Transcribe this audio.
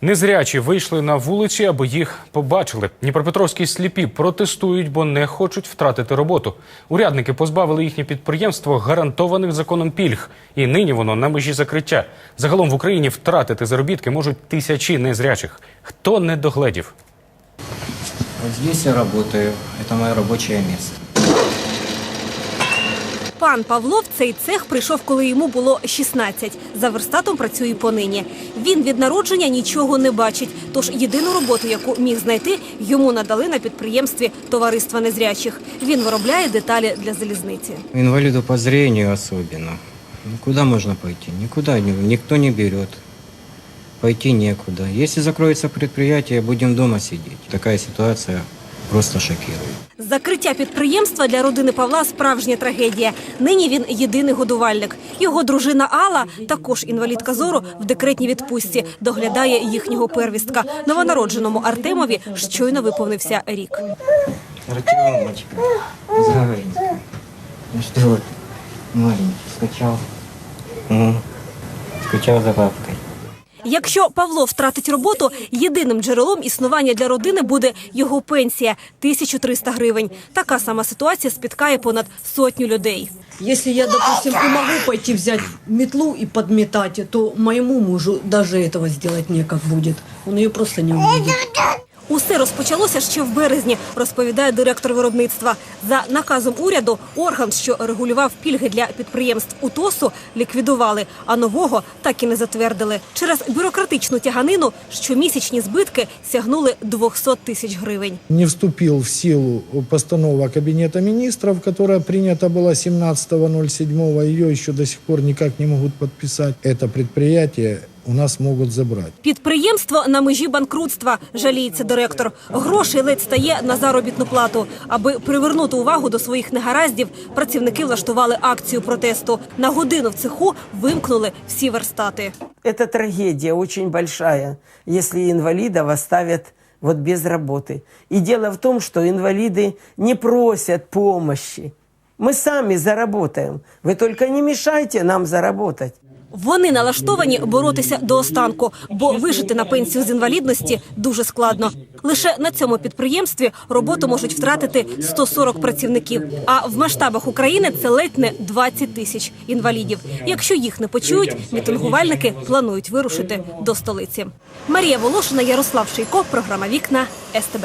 Незрячі вийшли на вулиці, аби їх побачили. Дніпропетровські сліпі протестують, бо не хочуть втратити роботу. Урядники позбавили їхнє підприємство гарантованих законом пільг, і нині воно на межі закриття. Загалом в Україні втратити заробітки можуть тисячі незрячих. Хто не догледів? Вот здесь я работаю. Это мое рабочее место. Пан Павло в цей цех прийшов, коли йому було 16. За верстатом працює понині. Він від народження нічого не бачить. Тож єдину роботу, яку міг знайти, йому надали на підприємстві товариства незрячих. Він виробляє деталі для залізниці. Инвалиду по зрению особенно. Ну, куда можно пойти? Никуда не, никто не берет. Пойти некуда. Если закроется предприятие, будем дома сидеть. Такая ситуация просто шокирует. Закриття підприємства для родини Павла справжня трагедія. Нині він єдиний годувальник. Його дружина Алла, також інвалідка зору, в декретній відпустці, доглядає їхнього первістка. Новонародженому Артемові щойно виповнився рік. Артемочка, здоровенько. Ну что вот, маленький, скачал. Угу. Скучал за бабкой. Якщо Павло втратить роботу, єдиним джерелом існування для родини буде його пенсія 1300 гривень. Така сама ситуація спіткає понад сотню людей. Если я, допустим, и могу пойти взять метлу и подметать, то моему мужу даже этого сделать некак будет. Он ее просто не увидит. Усе розпочалося ще в березні, розповідає директор виробництва. За наказом уряду орган, що регулював пільги для підприємств УТОСу, ліквідували, а нового так і не затвердили. Через бюрократичну тяганину щомісячні збитки сягнули 200 тисяч гривень. не вступил в силу постанова Кабинета министров, которая принята была 17.07. Ее еще до сих пор никак не могут подписать. Это предприятие у нас могут забрать. Підприємство на межі банкрутства, жаліється директор. Грошей ледь стає на заробітну плату. Аби привернути увагу до своїх негараздів, працівники влаштували акцію протесту. На годину в цеху вимкнули всі верстати. Это трагедия очень большая, если инвалидов оставят вот без работы. И дело в том, что инвалиды не просят помощи. Мы сами заработаем. Вы только не мешайте нам заработать. Вони налаштовані боротися до останку, бо вижити на пенсію з інвалідності дуже складно. Лише на цьому підприємстві роботу можуть втратити 140 працівників. А в масштабах України це ледь не 20 тисяч інвалідів. Якщо їх не почують, мітингувальники планують вирушити до столиці. Марія Волошина, Ярослав Шийко, програма Вікна СТБ.